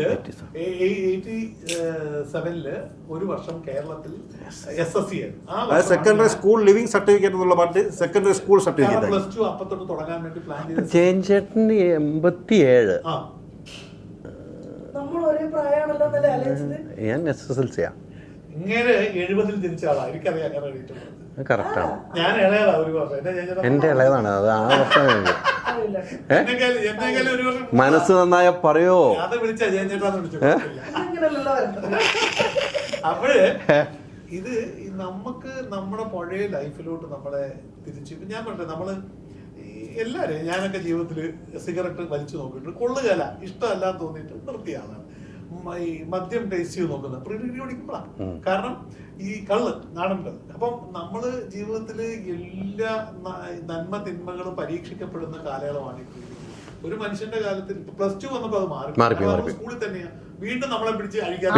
സെവനിൽ എയ്റ്റി സെവനിൽ ഒരു വർഷം കേരളത്തിൽ S S C secondary school leaving certificate എന്നുള്ള party secondary school certificate plus two അപ്പത്തൊട്ട് തുടങ്ങാൻ വേണ്ടി പ്ലാൻ ചെയ്ത ജയൻ ചേട്ടന് എൺപത്തി ഏഴ് ആ ഞാൻ എസ് എസ് എൽ സിയാ ഇങ്ങനെ എഴുപതിൽ ജനിച്ച ആളാ. എനിക്കറിയാം കറക്റ്റ് എഴുതിയിട്ടുള്ളത് കറക്റ്റാണ് ഞാൻ ഇളയതാണ് ഒരു വർഷം. എന്റെ ഇളയതാണ്. അത് ആ വർഷം കഴിഞ്ഞു. മനസ്സ് നന്നായ പറയോ? അപ്പോഴ് ഇത് നമുക്ക് നമ്മുടെ പഴയ ലൈഫിലോട്ട് നമ്മളെ തിരിച്ചു ഇപ്പൊ ഞാൻ പറഞ്ഞത് നമ്മൾ എല്ലാരും ഞാനൊക്കെ ജീവിതത്തിൽ സിഗരറ്റ് വലിച്ചു നോക്കിയിട്ട് കൊള്ളുകയല്ല ഇഷ്ടമല്ലാന്ന് തോന്നിയിട്ട് നിർത്തിയാണ് ഈ മദ്യം ടേസ്റ്റ് ചെയ്ത് നോക്കുന്നത്. പ്രീ ഡിഗ്രി പഠിക്കുമ്പോഴാണ് കാരണം ഈ കള്ള് നാടൻ കള്ള് അപ്പം നമ്മൾ ജീവിതത്തിൽ എല്ലാ നന്മ തിന്മകളും പരീക്ഷിക്കപ്പെടുന്ന കാലയളവാണ് ഈ. ഒരു മനുഷ്യന്റെ കാലത്തിൽ ഇപ്പൊ പ്ലസ് ടു വന്നപ്പോ അത് മാറി. സ്കൂളിൽ തന്നെയാണ് വീണ്ടും നമ്മളെ പിടിച്ച് അഴിക്കാൻ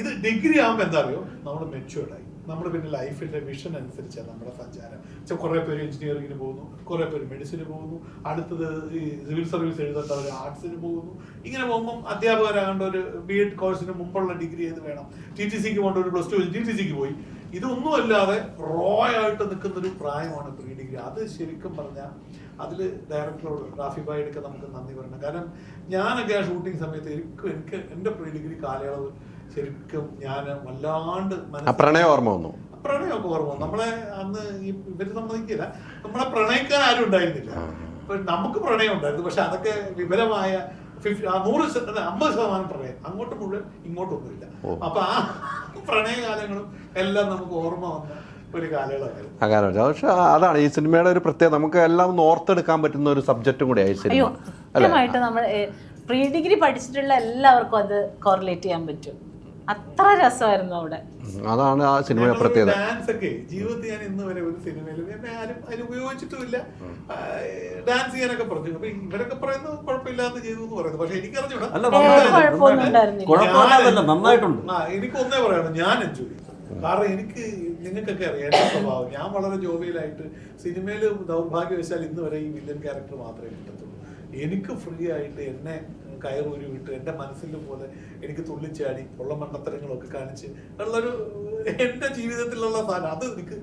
ഇത് ഡിഗ്രി ആകുമ്പോൾ എന്താ അറിയോ? നമ്മൾ മെച്ചുവേർഡ് ആയി. നമ്മൾ പിന്നെ ലൈഫിന്റെ മിഷൻ അനുസരിച്ചാണ് നമ്മുടെ സഞ്ചാരം. ചെ- കുറേ പേര് എഞ്ചിനീയറിങ്ങിന് പോകുന്നു കുറേ പേര് മെഡിസിന് പോകുന്നു അടുത്തത് ഈ സിവിൽ സർവീസ് എഴുതേണ്ടവർ ആർട്സിന് പോകുന്നു. ഇങ്ങനെ പോകുമ്പോൾ അധ്യാപകരാകേണ്ട ഒരു ബി എഡ് കോഴ്സിന് മുമ്പുള്ള ഡിഗ്രി ഏത് വേണം? ടി ടി സിക്ക് പോകേണ്ട ഒരു പ്ലസ് ടു ടി ടി സിക്ക് പോയി ഇതൊന്നും അല്ലാതെ റോ ആയിട്ട് നിൽക്കുന്ന ഒരു പ്രായമാണ് പ്രീ ഡിഗ്രി അത് ശരിക്കും പറഞ്ഞാൽ അതിൽ ഡയറക്ടറോട് റാഫി ഭായിയൊക്കെ നമുക്ക് നന്ദി പറയണം. കാരണം ഞാനൊക്കെ ആ ഷൂട്ടിംഗ് സമയത്ത് എനിക്ക് എനിക്ക് എന്റെ പ്രീ ഡിഗ്രി കാലയളവ് ശരിക്കും ഞാൻ വല്ലാണ്ട് പ്രണയം ഓർമ്മ വന്നു. പ്രണയമൊക്കെ ഓർമ്മ വന്നു. നമ്മളെ അന്ന് ഈ ഇവർ സമ്മതിക്കില്ല. നമ്മളെ പ്രണയിക്കാൻ ആരും ഉണ്ടായിരുന്നില്ല. നമുക്ക് പ്രണയം ഉണ്ടായിരുന്നു. പക്ഷെ അതൊക്കെ ആ നൂറ് അമ്പത് ശതമാനം പ്രണയം. അങ്ങോട്ട് മുഴുവൻ ഇങ്ങോട്ടൊന്നുമില്ല. അപ്പൊ ആ പ്രണയകാലങ്ങളും എല്ലാം നമുക്ക് ഓർമ്മ വന്നു ഒരു കാലയളവായിരുന്നു. പക്ഷെ അതാണ് ഈ സിനിമയുടെ ഒരു പ്രത്യേകത. നമുക്ക് എല്ലാം ഒന്ന് ഓർത്തെടുക്കാൻ പറ്റുന്ന ഒരു സബ്ജക്റ്റും കൂടി ആയി സിനിമ. നമ്മൾ പ്രീ ഡിഗ്രി പഠിച്ചിട്ടുള്ള എല്ലാവർക്കും അത് കോറിലേറ്റ് ചെയ്യാൻ പറ്റും. അത്ര രസമായിരുന്നു അവിടെ. അതാണ് ആ സിനിമയുടെ പ്രത്യേകത. ഡാൻസ് ഒക്കെ ജീവിതത്തിൽ ഞാൻ ഇന്ന് വരെ ഒരു സിനിമയിലും എന്നെ ആരും അതിന് ഉപയോഗിച്ചിട്ടുമില്ല. ഡാൻസ് ചെയ്യാനൊക്കെ പറഞ്ഞു. അപ്പൊ ഇവരൊക്കെ പറയുന്നത് കുഴപ്പമില്ലാന്ന് ചെയ്തു എന്ന് പറയുന്നത് പക്ഷെ എനിക്കറിഞ്ഞൂടാ. എനിക്ക് ഒന്നേ പറയണം ഞാൻ എൻജോയ് ചെയ്തു കാരണം എനിക്ക് നിങ്ങൾക്കൊക്കെ അറിയാം എന്റെ സ്വഭാവം. ഞാൻ വളരെ ജോബിയിലായിട്ട് സിനിമയിൽ ദൗർഭാഗ്യവശാൽ ഇന്ന് വരെ ഈ വില്ലൻ ക്യാരക്ടർ മാത്രമേ കിട്ടത്തുള്ളൂ. എനിക്ക് ഫ്രീ ആയിട്ട് എന്നെ കയറൂരി വിട്ട് എന്റെ മനസ്സിൽ പോലെ എനിക്ക് തുള്ളിച്ചാടി ഉള്ള മണ്ടത്തരങ്ങളൊക്കെ കാണിച്ച് ഉള്ളൊരു എന്റെ ജീവിതത്തിലുള്ള സാധനം. അത് എനിക്ക്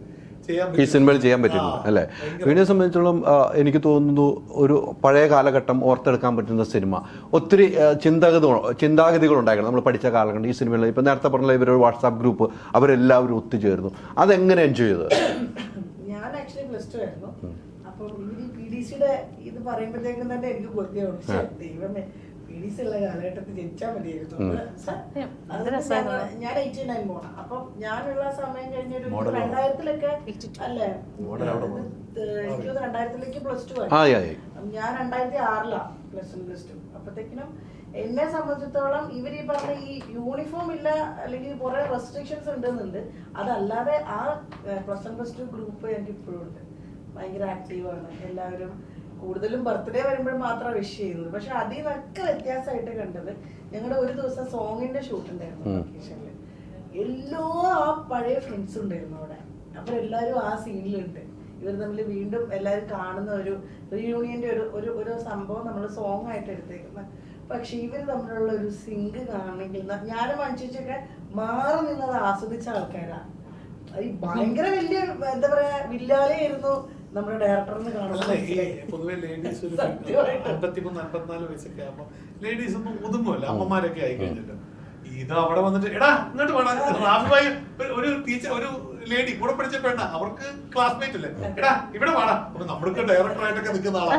ചെയ്യാൻ ഈ പറ്റും. സിനിമയിൽ ചെയ്യാൻ പറ്റുന്നു ആ, അല്ലേ? വീടിനെ സംബന്ധിച്ചോളം എനിക്ക് തോന്നുന്നു ഒരു പഴയ കാലഘട്ടം ഓർത്തെടുക്കാൻ പറ്റുന്ന സിനിമ. ഒത്തിരി ചിന്താഗതി ചിന്താഗതികൾ ഉണ്ടായിരുന്നു. നമ്മൾ പഠിച്ച കാലഘട്ടം ഈ സിനിമയിൽ. ഇപ്പം നേരത്തെ പറഞ്ഞ ഇവരൊരു വാട്സാപ്പ് ഗ്രൂപ്പ് അവരെല്ലാവരും ഒത്തുചേർന്നു. അതെങ്ങനെ എൻജോയ് ചെയ്തത്? ഞാൻ ആക്ച്വലി പ്ലസ് ടു ആയിരുന്നു. അപ്പം ഇവർ ഈ പി ഡി സിയുടെ ഇത് പറയുമ്പോഴത്തേക്കും തന്നെ എനിക്ക് ദൈവമേ പി ഡി സി ഉള്ള കാലഘട്ടത്തിൽ ജനിച്ചാൽ മതിയായിരുന്നു ഞാൻ എയ്റ്റി നയൻ പോണം. അപ്പം ഞാനുള്ള സമയം കഴിഞ്ഞൊരു? രണ്ടായിരത്തിലൊക്കെ അല്ലേ? എനിക്ക് രണ്ടായിരത്തിലേക്ക് പ്ലസ് ടു ആയി. ആയി ഞാൻ രണ്ടായിരത്തി ആറിലാണ് പ്ലസ് വൺ പ്ലസ് ടു അപ്പത്തേക്കിനും എന്നെ സംബന്ധിച്ചിടത്തോളം ഇവർ ഈ പറഞ്ഞ ഈ യൂണിഫോം ഇല്ല അല്ലെങ്കിൽ കുറെ റെസ്ട്രിക്ഷൻസ് ഉണ്ടെന്നുണ്ട്. അതല്ലാതെ ആ plus one plus two group എനിക്ക് ഇപ്പോഴും ഉണ്ട്. ഭയങ്കര ആക്റ്റീവാണ് എല്ലാവരും കൂടുതലും ബർത്ത്ഡേ വരുമ്പോൾ മാത്രം വിഷ് ചെയ്യുന്നത്. പക്ഷെ അതിൽ നിന്നൊക്കെ വ്യത്യാസമായിട്ട് കണ്ടത് ഞങ്ങളുടെ ഒരു ദിവസം സോങ്ങിന്റെ ഷൂട്ട് ഉണ്ടായിരുന്നു. ലൊക്കേഷനിൽ എല്ലോ ആ പഴയ ഫ്രണ്ട്സ് ഉണ്ടായിരുന്നു അവിടെ. അപ്പൊ എല്ലാവരും ആ സീനിലുണ്ട് ഇവർ തമ്മിൽ വീണ്ടും എല്ലാവരും കാണുന്ന ഒരു റീയൂണിയന്റെ ഒരു ഒരു ഒരു സംഭവം നമ്മൾ സോങ് ആയിട്ട് എടുത്തേക്കുന്നത്. പക്ഷെ ഇവർ തമ്മിലുള്ള ഒരു സിങ്ക് കാണണമെങ്കിൽ ഞാനും മനുഷ്യച്ചൊക്കെ മാറി നിന്നത് ആസ്വദിച്ച ആൾക്കാരാണ് ഭയങ്കര വലിയ എന്താ പറയാ വില്ലാലെയായിരുന്നു നമ്മുടെ ഡയറക്ടറിന് പൊതുവെ ലേഡീസ് ഒരു. അമ്പത്തിമൂന്ന് അമ്പത്തിനാല് വയസ്സൊക്കെ ആകുമ്പോ ലേഡീസ് ഒന്നും ഒതുങ്ങുമല്ലോ അമ്മമാരൊക്കെ ആയി കഴിഞ്ഞല്ലോ ഇത് അവിടെ വന്നിട്ട് എടാ ഇങ്ങോട്ട് വേണം റാഫിബായി ഒരു ടീച്ചർ ഒരു ലേഡി കൂടെ പഠിച്ച പെണ്ണ അവർക്ക് ക്ലാസ്മേറ്റ് അല്ലേ എടാ ഇവിടെ വേണം അപ്പൊ നമ്മൾക്ക് ഡയറക്ടർ ആയിട്ടൊക്കെ നിൽക്കുന്ന ആളാ.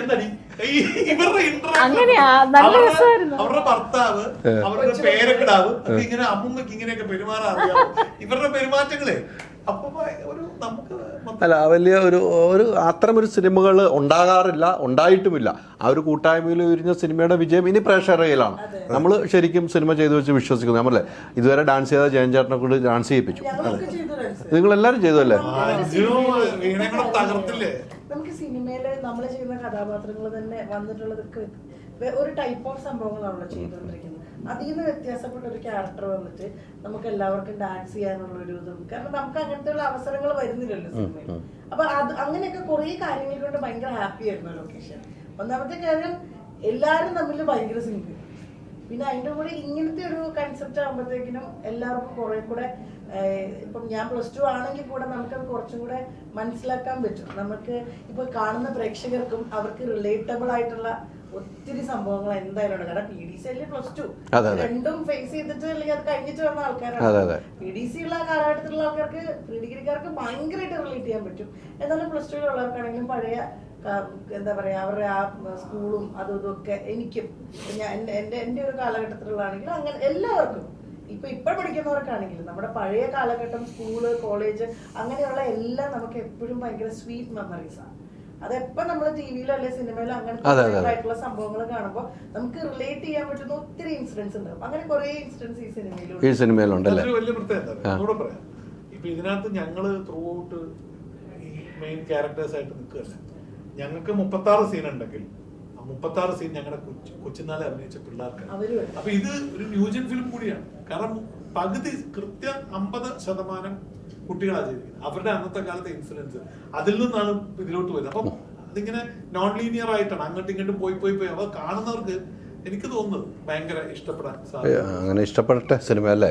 എന്താടി? ഈ ഇവരുടെ ഇന്റർവ്യൂ അങ്ങനെയാ, നല്ല അവരുടെ- ഭർത്താവ് അവരുടെ പേരക്കിടാവ് ഒക്കെ ഇങ്ങനെ അമ്മുമ്മക്ക് ഇങ്ങനെയൊക്കെ പെരുമാറാറിയാവും അറിയാം ഇവരുടെ പെരുമാറ്റങ്ങളെ അപ്പൊ ഒരു നമുക്ക് അല്ല വലിയ ഒരു ഒരു അത്തരം ഒരു സിനിമകൾ ഉണ്ടാകാറില്ല ഉണ്ടായിട്ടുമില്ല. ആ ഒരു കൂട്ടായ്മയിൽ വിരിഞ്ഞ സിനിമയുടെ വിജയം ഇനി പ്രേക്ഷകരുടെ കയ്യിലാണ് നമ്മൾ ശരിക്കും സിനിമ ചെയ്തു വെച്ച് വിശ്വസിക്കുന്നു. നമ്മളെ ഇതുവരെ ഡാൻസ് ചെയ്ത ജയൻ ചേട്ടനെ കൊണ്ട് ഡാൻസ് ചെയ്യിപ്പിച്ചു. നിങ്ങൾ എല്ലാവരും ചെയ്തല്ലേ നമുക്ക് സിനിമയിലെ നമ്മൾ ചെയ്യുന്ന കഥാപാത്രങ്ങൾ തന്നെ വന്നിട്ടുള്ളതൊക്കെ ഒരു ടൈപ്പ് ഓഫ് സംഭവങ്ങളാണല്ലോ ചെയ്തുകൊണ്ടിരിക്കുന്നത്. അതിൽ നിന്ന് വ്യത്യാസപ്പെട്ട ഒരു ക്യാരക്ടർ വന്നിട്ട് നമുക്ക് എല്ലാവർക്കും ഡാൻസ് ചെയ്യാനുള്ള ഒരു ഇതും. കാരണം നമുക്ക് അങ്ങനത്തെ ഉള്ള അവസരങ്ങൾ വരുന്നില്ലല്ലോ സിനിമയിൽ. അപ്പൊ അത് അങ്ങനെയൊക്കെ കുറെ കാര്യങ്ങൾ കൊണ്ട് ഭയങ്കര ഹാപ്പി ആയിരുന്നു ലൊക്കേഷൻ ഒന്നാമത്തെ കാര്യം എല്ലാവരും തമ്മിൽ ഭയങ്കര സിങ്ക് പിന്നെ അതിന്റെ കൂടെ ഇങ്ങനത്തെ ഒരു കൺസെപ്റ്റ് ആകുമ്പോഴത്തേക്കിനും എല്ലാവർക്കും കുറെ കൂടെ ഇപ്പം ഞാൻ പ്ലസ് ടു ആണെങ്കിൽ കൂടെ നമുക്കത് കുറച്ചും കൂടെ മനസ്സിലാക്കാൻ പറ്റും. നമുക്ക് ഇപ്പൊ കാണുന്ന പ്രേക്ഷകർക്കും അവർക്ക് റിലേറ്റബിൾ ആയിട്ടുള്ള ഒത്തിരി സംഭവങ്ങൾ എന്തായാലും ഉണ്ട്. കാരണം പി ഡി സി അല്ലേ പ്ലസ് ടു. രണ്ടും ഫേസ് ചെയ്തിട്ട് അല്ലെങ്കിൽ അത് കഴിഞ്ഞിട്ട് വന്ന ആൾക്കാരാണ്. പി ഡി സി ഉള്ള കാലഘട്ടത്തിലുള്ള ആൾക്കാർക്ക് പ്രീ ഡിഗ്രിക്കാർക്ക് ഭയങ്കരമായിട്ട് റിലേറ്റ് ചെയ്യാൻ പറ്റും. എന്നാലും പ്ലസ് ടുവിലുള്ളവർക്കാണെങ്കിലും പഴയ എന്താ പറയാ അവരുടെ ആ സ്കൂളും അതും ഇതും ഒക്കെ എനിക്കും ഞാൻ എന്റെ എന്റെ ഒരു കാലഘട്ടത്തിലുള്ളതാണെങ്കിലും അങ്ങനെ എല്ലാവർക്കും ഇപ്പൊ ഇപ്പൊ പഠിക്കുന്നവർക്കാണെങ്കിലും നമ്മുടെ പഴയ കാലഘട്ടം സ്കൂൾ കോളേജ് അങ്ങനെയുള്ള എല്ലാം നമുക്ക് എപ്പോഴും ഭയങ്കര സ്വീറ്റ് മെമ്മറീസ് ആണ് അതെപ്പോ നമ്മൾ ടിവിയിലോ അല്ലെ സിനിമയിലോ അങ്ങനെ സംഭവങ്ങൾ കാണുമ്പോൾ നമുക്ക് റിലേറ്റ് ചെയ്യാൻ പറ്റുന്ന ഒത്തിരി ഇൻസിഡൻസ് ഉണ്ട് അങ്ങനെ കുറെ ഇൻസിഡൻസ് ഈ സിനിമയിലുണ്ട്. ഈ സിനിമയിലുണ്ട് വലിയ പ്രത്യേകത. പറയാം. ഇപ്പൊ ഇതിനകത്ത് ഞങ്ങൾ ത്രൂ ഔട്ട് ഈ മെയിൻ ക്യാരക്ടേഴ്സ് ആയിട്ട് നിൽക്കുകയല്ല. ഞങ്ങൾക്ക് മുപ്പത്തി ആറ് സീൻ ഉണ്ടെങ്കിൽ ആ മുപ്പത്തി ആറ് സീൻ ഞങ്ങളുടെ കൊച്ചു കൊച്ചുനാളെ അഭിനയിച്ച പിള്ളേർക്ക്. അപ്പൊ ഇത് ഒരു ന്യൂജൻ ഫിലിം കൂടിയാണ്. കാരണം പകുതി കൃത്യം അമ്പത് ശതമാനം കുട്ടികളാണ് ജീവിക്കുന്നത്. അവരുടെ അന്നത്തെ കാലത്തെ ഇൻഫ്ലുവൻസ് അതിൽ നിന്നാണ് ഇതിലോട്ട് വരുന്നത് അപ്പം അതിങ്ങനെ നോൺ ലീനിയർ ആയിട്ടാണ്. അങ്ങോട്ടും ഇങ്ങോട്ടും പോയി പോയി പോയി. അവ കാണുന്നവർക്ക് എനിക്ക് തോന്നുന്നത് ഭയങ്കര ഇഷ്ടപ്പെടാൻ അങ്ങനെ ഇഷ്ടപ്പെടട്ടെ സിനിമ അല്ലേ?